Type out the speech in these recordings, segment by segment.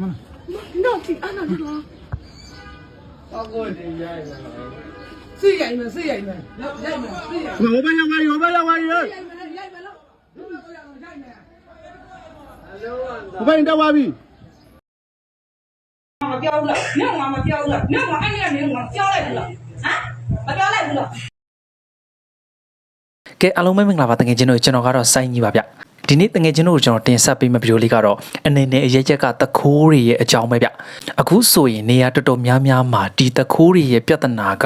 နောက်ကြည့်အနာလို့အကိုတင်ရိုက်လာစိတ်ရိုက်မယ်စိတ်ရိုက်မယ်လောက်ရိုက်မယ်စိတ်ရိုက်ဟိုဘက်ရောက်ပါရောဘက်ရောက်ပါရောရိုက်မယ်ရိုက်မယ်လို့ဘယ်လိုကိုရအောင်ရိုက်မယ်အလုံးဝဟိုဘက်တက်သွားပြီမပြောဘူးလားညောင်ငါမပြောဘူးလားညောင်ငါအဲ့ဒီကနေငါပြောလိုက်ဘူးလားဟမ်မပြောလိုက်ဘူးလားကဲအားလုံးပဲမင်္ဂလာပါတကယ်ချင်းတို့ကျွန်တော်ကတော့စိုင်းကြီးပါဗျ ဒီနေ့တကယ်ချင်းတို့ကိုကျွန်တော်တင်ဆက်ပေးမယ့်ဗီဒီယိုလေးကတော့အနေနဲ့အရေးချက်ကတခိုးတွေရဲ့အကြောင်းပဲဗျအခုဆိုရင်နေရာတော်တော်များများမှာဒီတခိုးတွေရဲ့ပြဿနာက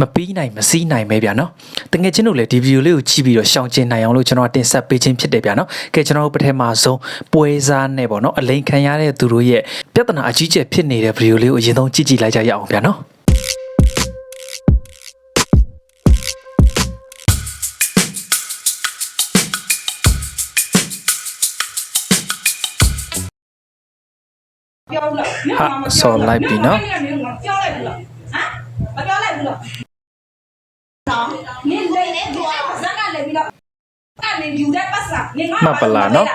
မပြီးနိုင်မစည်းနိုင်ပဲဗျာနော်တကယ်ချင်းတို့လည်းဒီဗီဒီယိုလေးကိုကြည့်ပြီးတော့ရှောင်ကျဉ်နိုင်အောင်လို့ကျွန်တော်တင်ဆက်ပေးခြင်းဖြစ်တယ်ဗျာနော်ကဲကျွန်တော်တို့ပထမဆုံးပွဲစားနဲ့ပေါ့နော်အလိန်ခံရတဲ့သူတို့ရဲ့ပြဿနာအကြီးကျယ်ဖြစ်နေတဲ့ဗီဒီယိုလေးကိုအရင်ဆုံးကြည့်ကြည့်လိုက်ကြရအောင်ဗျာနော် ပြောဘူးလားညောင်ငါမဟာဆော်လိုက်ပြီနော်အဲ့ဒီကနေငါပြောလိုက်ဘူးလားဟမ်မပြောလိုက်ဘူးလားနော်နင်းလေနေတော့ဇက်ကလည်းပြီးတော့ကနေယူတဲ့ပတ်စံနင်ငါမှတ်ပလားနော်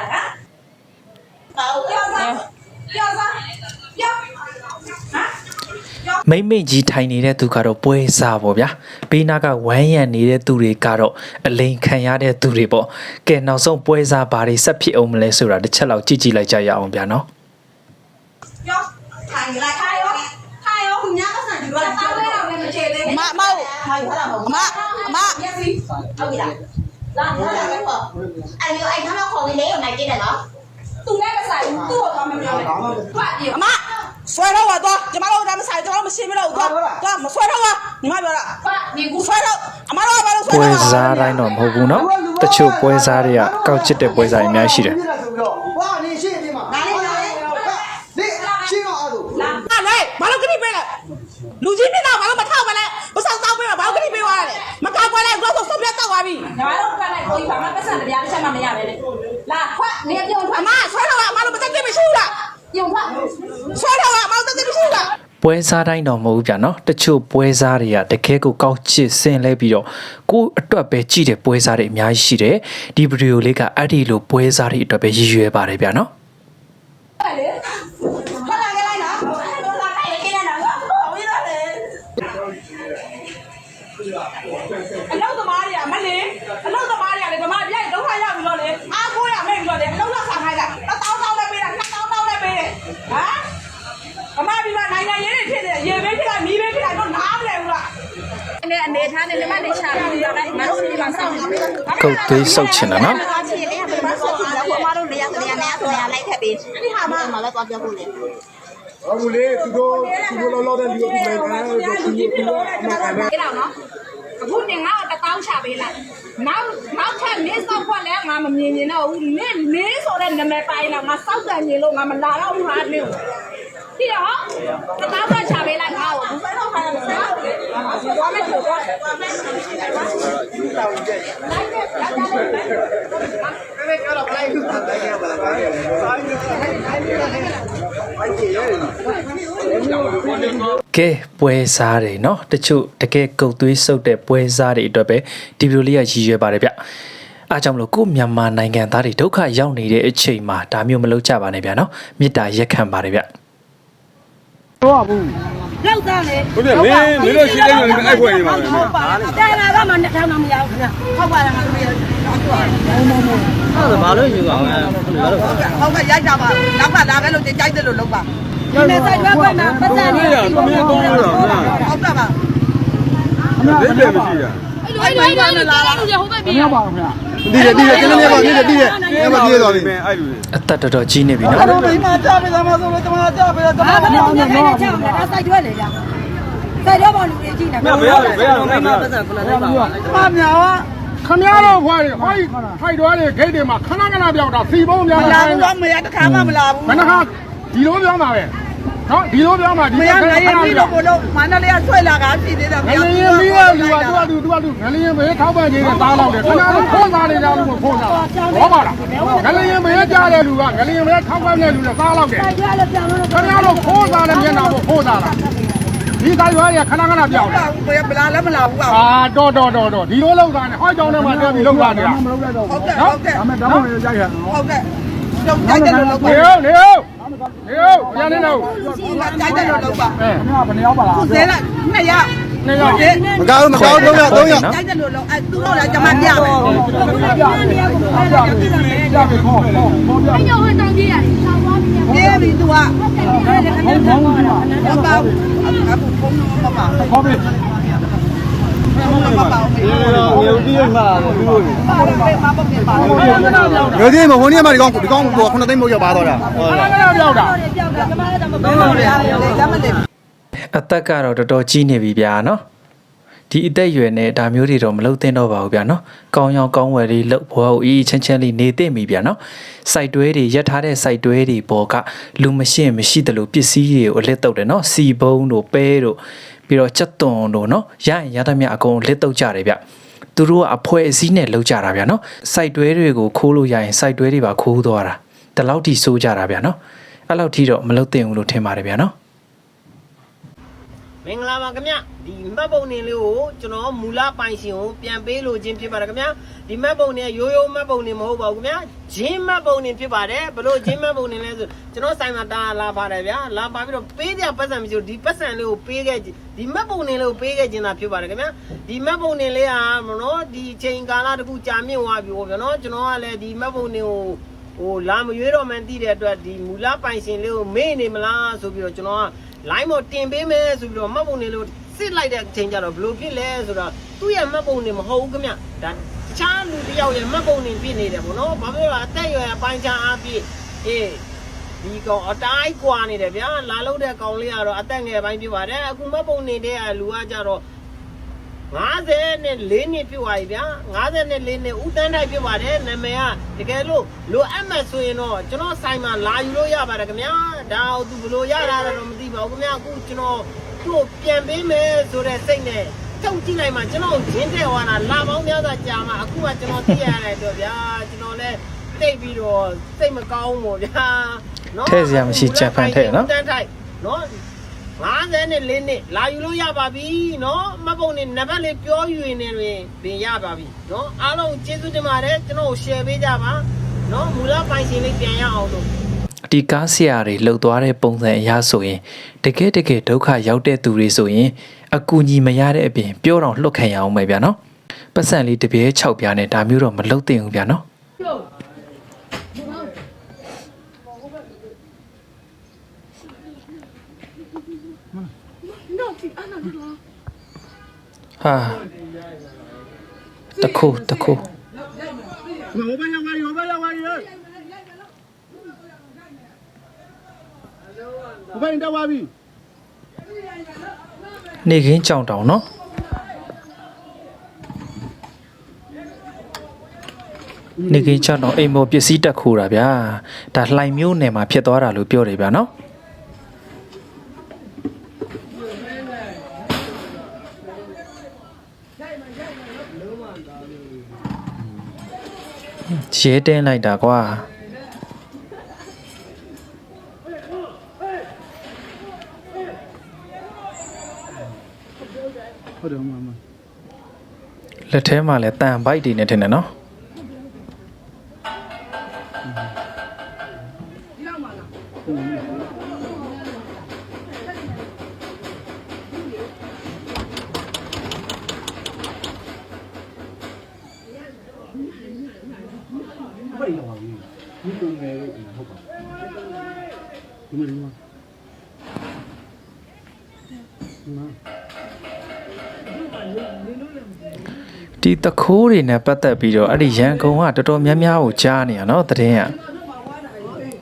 ပြောစားပြောစားပြောဟမ်မိမ့်မိတ်ကြီးထိုင်နေတဲ့သူကတော့ပွဲစားပေါ့ဗျာဘေးနားကဝမ်းရံနေတဲ့သူတွေကတော့အလိန်ခံရတဲ့သူတွေပေါ့ကဲနောက်ဆုံးပွဲစားဘာတွေဆက်ဖြစ်အောင်မလဲဆိုတာတစ်ချက်လောက်ကြည့်ကြည့်လိုက်ကြရအောင်ဗျာနော် ပြောထိုင်လိုက်ထိုင်ရောထိုင်ရောခင်ဗျားကဆန်ဒီတော့တောင်းလဲတော့လည်းမချေသေးဘူးမမဟုတ်ထိုင်ရတာမဟုတ်အမအမမျက်စိဟုတ်ပြီလားလာလာပဲပေါ့အဲ့ဒီအဲ့တော့ခေါ်ပြီးလေနိုင်ကြည့်တယ်နော်သူနဲ့မဆိုင်ဘူးသူ့ကိုတော့မပြောနဲ့တွ လူကြီးပြတော့ဘာလို့မထောက်ပါလဲဘုဆောက်တောက်ပေးပါဘာလို့ခဏပေးသွားလဲမကောက်ကွဲလဲတော့ဆုံးပြတ်တော့သွားပြီငါတို့တွက်လိုက်ကိုကြီးဘာမှပတ်စံတရားတစ်ချက်မှမရပဲလေလာခွက်နေပြုံထွက်အမဆွဲတော့အမတို့မတက်တက်မရှိဘူးလားပြုံထွက်ဆွဲတော့အမတို့တက်တက်မရှိဘူးလားပွဲစားတိုင်းတော့မဟုတ်ဘူးဗျာနော်တချို့ပွဲစားတွေကတကယ်ကိုကောက်ချစ်ဆင်းလဲပြီးတော့ကိုယ့်အတွက်ပဲကြည့်တဲ့ပွဲစားတွေအများကြီးရှိတယ်ဒီဗီဒီယိုလေးကအဲ့ဒီလိုပွဲစားတွေအတွက်ပဲရည်ရွယ်ပါတယ်ဗျာနော် အလောက်သမားတွေကမလေးအလောက်သမားတွေကလေဓမ္မပြည့်ဒုက္ခရောက်ပြီးတော့လေအားကိုးရမဲ့ပြီးတော့လေအလောက်လောက်ဆောင်ခိုင်းတာတစ်တောင်းတောင်းနဲ့ပေးတာနှစ်တောင်းတောင်းနဲ့ပေးတယ်ဟမ်ဓမ္မပြီးမှနိုင်ငံရေးတွေဖြစ်နေရေဘေးဖြစ်လိုက်မီးဘေးဖြစ်လိုက်တော့နားမလဲဘူးလားအနေအနေထားနဲ့လည်းမနေချာပြီးတော့လည်းမတို့ဒီမှာစောင့်နေပြီကုတ်သေးဆုတ်ချင်တာနော်အားချီလေးကဘယ်မှာဆောက်ပြီးတော့ဘာလို့နေရနေရနေရဆိုရလိုက်ထက်ပြီးဒီဟာမှမလည်းတော့ပြောဖို့လေဟုတ်လေသူတို့သူတို့လောလောတဲ့လူတွေပဲအဲဒါသူတို့သူတို့အမှန်ကန်ပဲအဲ့တော့နော် အခုနေငါ့ကိုတတောင်းချပေးလိုက်နောက်နောက်ထပ်မင်းစောက်ခွက်လဲငါမမြင်မြင်တော့ဘူးမင်းမင်းဆိုတဲ့နာမည်ပိုင်းတော့ငါစောက်တယ်မြင်လို့ငါမလာတော့ဘူးဟာမင်းဒီတော့တတောင်းချပေးလိုက်ငါ့ကိုဘူးပဲတော့ခါရမယ်နော်ဘာမှမပြောဘူးဘာမှမပြောဘူး ကဲပွဲစားတွေเนาะတချို့တကယ်ကုတ်သွေးဆုပ်တဲ့ပွဲစားတွေအတွက်ပဲဒီဗီဒီယိုလေးကရည်ရွယ်ပါတယ်ဗျအားကြောင့်မလို့ကိုယ့်မြန်မာနိုင်ငံသားတွေဒုက္ခရောက်နေတဲ့အချိန်မှာဒါမျိုးမလုပ်ကြပါနဲ့ဗျာเนาะမေတ္တာရက်ခံပါတယ်ဗျ လောက်သားလေ ဟုတ်တယ်မင်းမင်းတို့ရှိတဲ့လူတွေအဲ့ခွင့်နေပါမယ် ဟုတ်ပါတယ်လာကမှနှစ်ထောင်တော့မရဘူးခင်ဗျဟုတ်ပါလားမလို့ရဟုတ်ကဲ့ရိုက်တာပါနောက်ကလာခဲ့လို့ကြိုက်တယ်လို့လုပ်ပါ ဒီမဲ့ဆိုင်ရွက်ခွင့်မှာပတ်စံနေတယ်ဒီမဲ့တော့ရတာဟုတ်တာပါလက်တယ်မရှိရအဲ့လိုအဲ့လိုအဲ့လိုကြားလို့ရဟုတ်ပဲပြေးရပါခင်ဗျာဒီရဒီရကျင်းနေပါဒီရဒီရကျမပြေးတော်ပြီအဲ့လိုအသက်တော်တော်ကြီးနေပြီနော်အဲ့လိုမိမကြပေးသမားဆိုလို့တမန်ကြပေးတော့တမန်ကတော့ငါနဲ့ချောင်းလာစိုက်ရွက်လေကြာဆိုင်တော့ပါလူကြီးကြီးနေပါဘယ်ဘယ်မိမပတ်စံခုနကပါတမန်များကခမရတော့ခွာတယ်ဟိုင်းထိုက်တော်တယ်ဂိတ်တွေမှာခဏခဏပြောက်တာစီပုံများတယ်မလာဘူးတော့မရတခါမှမလာဘူးမနှခါ ဒီလိုပြောင်းတာပဲနော်ဒီလိုပြောင်းတာဒီမရနိုင်ရင်ပြီးတော့ဘလို့မန္တလေးကဆွဲလာတာရှိသေးတယ်ငလျင်ပြီးတော့လူကသူကသူကသူငလျင်ပဲထောက်ပံ့နေတဲ့သားလောက်တယ်ခဏတော့ဖုန်းသားနေကြလို့မဖုန်းသားဘောပါလားငလျင်ပဲကြားတဲ့လူကငလျင်ပဲထောက်ပံ့တဲ့လူနဲ့သားလောက်တယ်စိုက်ရွက်လည်းပြောင်းလို့ခဏတော့ခိုးသားတဲ့မျက်နှာကိုခိုးသားတာဒီသားရွာတွေကခဏခဏပြောင်းမလာဘူးဘယ်မလာလည်းမလာဘူးကွာအာတော့တော့တော့တော့ဒီလိုလောက်သားနဲ့ဟောကြောင်းထဲမှာတက်ပြီးလောက်သားနေတာဟုတ်ကဲ့ဟုတ်ကဲ့နော်ဟုတ်ကဲ့ဒါမဲ့ဓာတ်ပုံရိုက်ရအောင်ဟုတ်ကဲ့တော့ကြိုက်တယ်လို့လုပ်ပါနေဟုတ်နေဟုတ်ရနေတော့တိုက်တယ်လို့လုပ်ပါအဲဘယ်နှယောက်ပါလားခုသေးလိုက်နှစ်ရနေရောက်တယ်မကောင်းမကောင်းတော့ရတော့ရတိုက်တယ်လို့လုပ်အဲသူတို့လည်းကျွန်မပြမယ်ပြပြီပြပြီခေါ်ခေါ်ခေါ်ပြအဲ့ရောဟန်တောင်းကြီးရတယ်ဆောင်းသွားပြီပြေးပြီသူကဘုံဘုံကြီးပါမပါဘူးအခုဖုန်းမပါဘူးခေါ်ပြီမပါဘူးရုပ်ကြီးရမှာဘူးလို့ပါပဲမပါဘူးပါဘူးခဏခဏပြော င်းတာရုပ်ကြီးမဝင်နေမှာဒီကောင်ဒီကောင်ခုနှစ်သိန်းမို့ရပါတော့တာဟုတ်ခဏလားခဏပြောင်းတာမင်းတို့လည်းလက်မလေးအသက်ကတော့တော်တော်ကြီးနေပြီဗျာနော်ဒီအသက်အရွယ်နဲ့ဒါမျိုးတွေတော့မလုပ်သင့်တော့ပါဘူးဗျာနော်ကောင်းရောင်ကောင်းဝယ်လေးလှုပ်ဘွားကိုအေးချမ်းချမ်းလေးနေသင့်ပြီဗျာနော်စိုက်တွဲတွေရက်ထားတဲ့စိုက်တွဲတွေပေါ်ကလူမရှိရင်မရှိတယ်လို့ပစ္စည်းတွေကိုအလစ်တုပ်တယ်နော်စီဘုံတို့ပဲတို့ ပြီးတော့ချက်သွန်တို့နော်ရရင်ရသမျှအကုန်လစ်တုပ်ကြတယ်ဗျသူတို့ကအဖွဲအစည်းနဲ့လှုပ်ကြတာဗျာနော်စိုက်တွဲတွေကိုခိုးလို့ရရင်စိုက်တွဲတွေပါခိုးသွားတာဒီလောက်ထိစိုးကြတာဗျာနော်အဲ့လောက်ထိတော့မလုပ်သင့်ဘူးလို့ထင်ပါတယ်ဗျာနော် မင်္ဂလာပါခင်ဗျဒီမှတ်ပုံနေလေးကိုကျွန်တော်မူလပိုင်ရှင်ကိုပြန်ပေးလို့ခြင်းဖြစ်ပါတယ်ခင်ဗျဒီမှတ်ပုံနေရိုးရိုးမှတ်ပုံနေမဟုတ်ပါဘူးခင်ဗျဂျင်းမှတ်ပုံနေဖြစ်ပါတယ်ဘလို့ဂျင်းမှတ်ပုံနေလဲဆိုကျွန်တော်ဆိုင်မှာတာလာပါတယ်ဗျာလာပါပြီးတော့ပေးကြပတ်စံမရှိဘူးဒီပတ်စံလေးကိုပေးခဲ့ဒီမှတ်ပုံနေလေးကိုပေးခဲ့ခြင်းတာဖြစ်ပါတယ်ခင်ဗျဒီမှတ်ပုံနေလေးဟာမနော်ဒီချိန်ကာလတခုကြာမြင့်သွားပြီပေါ့ဗျာနော်ကျွန်တော်ကလည်းဒီမှတ်ပုံနေကိုဟိုလာမရွေးတော့မှန်းသိတဲ့အတွက်ဒီမူလပိုင်ရှင်လေးကိုမေ့နေမလားဆိုပြီးတော့ကျွန်တော်က line ပေါ်တင်ပေးမယ်ဆိုပြီးတော့မှတ်ပုံနေလို့စစ်လိုက်တဲ့အချိန်ကျတော့ဘယ်လိုဖြစ်လဲဆိုတော့သူ့ရဲ့မှတ်ပုံနေမဟုတ်ဘူးခင်ဗျဒါတခြားလူတစ်ယောက်ရဲ့မှတ်ပုံနေဖြစ်နေတယ်ပေါ့နော်ဘာဖြစ်လို့လဲအသက်အရွယ်အပိုင်းခြားအပြည့်အေးဒီကောင်အတိုင်းကွာနေတယ်ဗျာလာလို့တဲ့ကောင်လေးကတော့အသက်ငယ်ပိုင်းဖြစ်ပါတယ်အခုမှတ်ပုံနေတဲ့လူကကြတော့ 54နှစ်ပြည့်သွားပြီဗျာ54နှစ်ဦးတန်းတိုက်ပြည့်ပါတယ်နာမည်ကတကယ်လို့လိုအပ်မှဆိုရင်တော့ကျွန်တော်ဆိုင်မှာလာယူလို့ရပါတယ်ခင်ဗျာဒါဟုတ်သူဘယ်လိုရတာလဲတော့မသိပါဘူးခင်ဗျာအခုကျွန်တော်သူ့ကိုပြန်ပေးမယ်ဆိုတဲ့စိတ်နဲ့ထုတ်ကြည့်လိုက်မှကျွန်တော်ရင်းတဲ့ဟောတာလာပေါင်းများစွာကြာမှအခုကကျွန်တော်သိရတဲ့အတွက်ဗျာကျွန်တော်လည်းတိတ်ပြီးတော့စိတ်မကောင်းဘူးဗျာနော်ထည့်စရာမရှိကြံဖန်ထည့်နော်ဦးတန်းတိုက်နော် 50နဲ့4နဲ့လာယူလို့ရပါပြီနော်မှတ်ပုံနဲ့နံပါတ်လေးပြောယူရင်လည်းပင်ရပါပြီနော်အားလုံးကျေးဇူးတင်ပါတယ်ကျွန်တော်ကို share ပေးကြပါနော်မူလပိုင်ရှင်လေးပြန်ရအောင်လို့အတီကားဆရာတွေလှုပ်သွားတဲ့ပုံစံအရဆိုရင်တကယ်တကယ်ဒုက္ခရောက်တဲ့သူတွေဆိုရင် အကူညီမရတဲ့အပြင်ပြောတော့လှုပ်ခံရအောင်ပဲဗျာနော်ပတ်စံလေးတပြဲ6ပြားနဲ့ဒါမျိုးတော့မလှုပ်သင့်ဘူးဗျာနော် ဟာတခုတခုဟိုဘက်ရောက်ပါဟိုဘက်ရောက်ပါဟိုဘက်တက်ပါပြီနေခင်းကြောင်တောင်နော်နေခင်းကြောင်တောင်အိမ်ပေါ်ပစ္စည်းတက်ခိုးတာဗျာဒါလှိုင်မျိုးနယ်မှာဖြစ်သွားတာလို့ပြောတယ်ဗျာနော် ရဲတင်းလိုက်တာကွာဟုတ်တယ်မမလက်ထဲမှာလည်းတန်ဘိုက်တွေနဲ့ထင်တယ်နော်ဒီ တခိုးတွေနဲ့ပတ်သက်ပြီးတော့အဲ့ဒီရန်ကုန်ကတော်တော်များများကိုကြားနေရနော်တည်င်း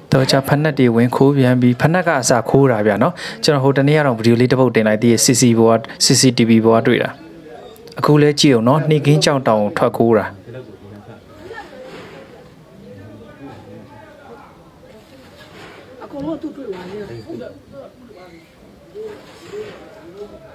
ကတော့ကြဖက်နှက်တွေဝင်ခိုးပြန်ပြီးဖက်နှက်ကအစခိုးတာဗျာနော်ကျွန်တော်ဟိုတနေ့ကတော့ဗီဒီယိုလေးတစ်ပုတ်တင်လိုက်သေးရဲ့ CC ဘောက CCTV ဘောကတွေ့တာအခုလဲကြည့်အောင်နော်နှိကင်းကြောင်တောင်ထွက်ခိုးတာ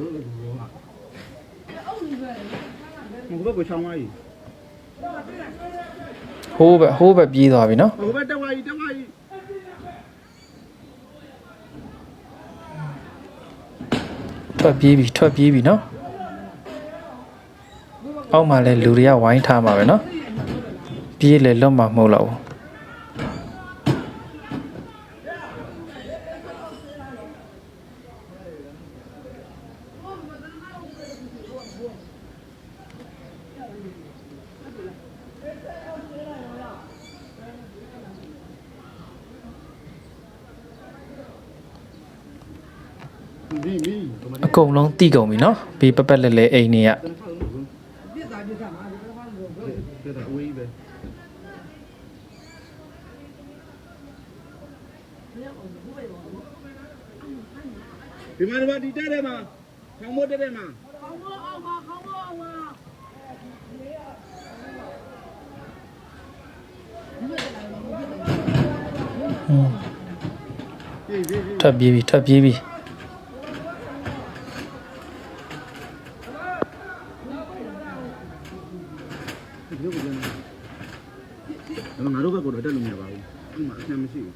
လို့ပြောတာမဟုတ်ဘူးချောင်းဝါကြီးဟိုးဘက်ဟိုးဘက်ပြေးသွားပြီနော်ဟိုဘက်တက်ဝါကြီးတက်ဝါကြီး ထွက်ပြေးပြီထွက်ပြေးပြီနော်အောက်မှာလဲလူတွေကဝိုင်းထားမှာပဲနော်ပြေးလေလွတ်မှာမဟုတ်တော့ဘူး ဒီမီ အကုန် လုံးတိကုန်ပြီနော်ဘေးပပက်လက်လဲအိမ်နေရပြတာဝေးပဲဒီမှာဒီမှာဒီတက်တယ်မှာခေါင်းမိုးတက်တယ်မှာထွက်ပြေးပြီထွက်ပြေးပြီ ဒီလိုပြန်တယ်ငါတို့ဘက်ကတော့တက်လို့မရပါဘူးဒီမှာအဆင်မရှိဘူး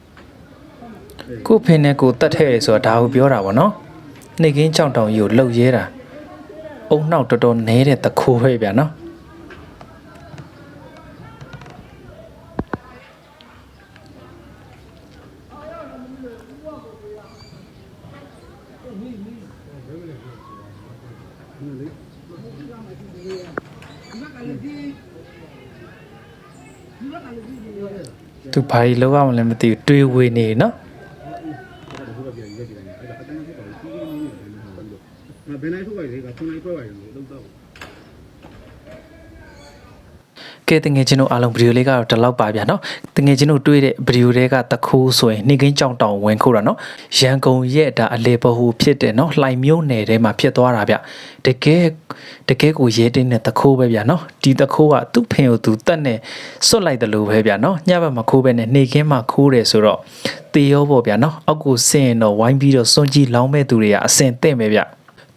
ကို့ဖင်းနဲ့ကိုတတ်ထဲတယ်ဆိုတာဒါကိုပြောတာဗောနော်နှိတ်ကင်းကြောင်တောင်ကြီးကိုလှုပ်ရဲတာအုံနောက်တော်တော်နဲတဲ့တခိုးပဲဗျာနော်သူဘာကြီးလောက်ရမလဲမသိဘူးတွေးဝေနေနော် ငါဘယ်နိုင်ထုတ်ပါလဲကခုနိုင်ထွက်ပါရင်လို့တော့ ကဲတငယ်ချင်းတို့အားလုံးဗီဒီယိုလေးကတော့ဒီလောက်ပါဗျာနော်တငယ်ချင်းတို့တွေးတဲ့ဗီဒီယိုတွေကတခိုးဆိုရင်နှိကင်းကြောင်တောင်ဝင်ခိုးတာနော်ရန်ကုန်ရဲ့ဒါအလေပဟူဖြစ်တယ်နော်လှိုင်မျိုးနယ်ထဲမှာဖြစ်သွားတာဗျတကယ်တကယ်ကိုရဲတင်းတဲ့တခိုးပဲဗျာနော်ဒီတခိုးကသူ့ဖင်ကိုသူတတ်နဲ့စွတ်လိုက်တယ်လို့ပဲဗျာနော်ညဘက်မှာခိုးပဲနဲ့နှိကင်းမှာခိုးတယ်ဆိုတော့တေရောပေါ့ဗျာနော်အောက်ကိုဆင်းရင်တော့ဝိုင်းပြီးတော့စွန့်ကြည့်လောင်းမဲ့သူတွေကအစင်တဲ့ပဲဗျ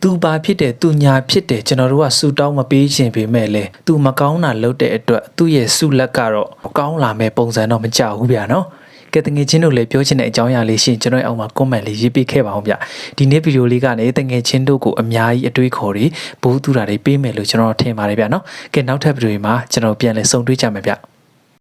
သူဘာဖြစ်တယ်သူညာဖြစ်တယ်ကျွန်တော်တို့ကဆူတောင်းမပေးခြင်းပေမဲ့လေသူမကောင်းတာလုပ်တဲ့အတွက်သူ့ရဲ့ဆုလက်ကတော့ကောင်းလာမဲ့ပုံစံတော့မကြဘူးဗျာနော်ကဲတငယ်ချင်းတို့လည်းပြောချင်တဲ့အကြောင်းအရာလေးရှရင်ကျွန်တော်ရဲ့အောက်မှာ comment လေးရေးပေးခဲ့ပါအောင်ဗျဒီနေ့ဗီဒီယိုလေးကနေတငယ်ချင်းတို့ကိုအများကြီးအတွေးခေါ်တွေဘိုးသူတာတွေပေးမယ်လို့ကျွန်တော်ထင်ပါတယ်ဗျာနော်ကဲနောက်ထပ်ဗီဒီယိုမှာကျွန်တော်ပြန်လည်ဆုံတွေ့ကြမယ်ဗျ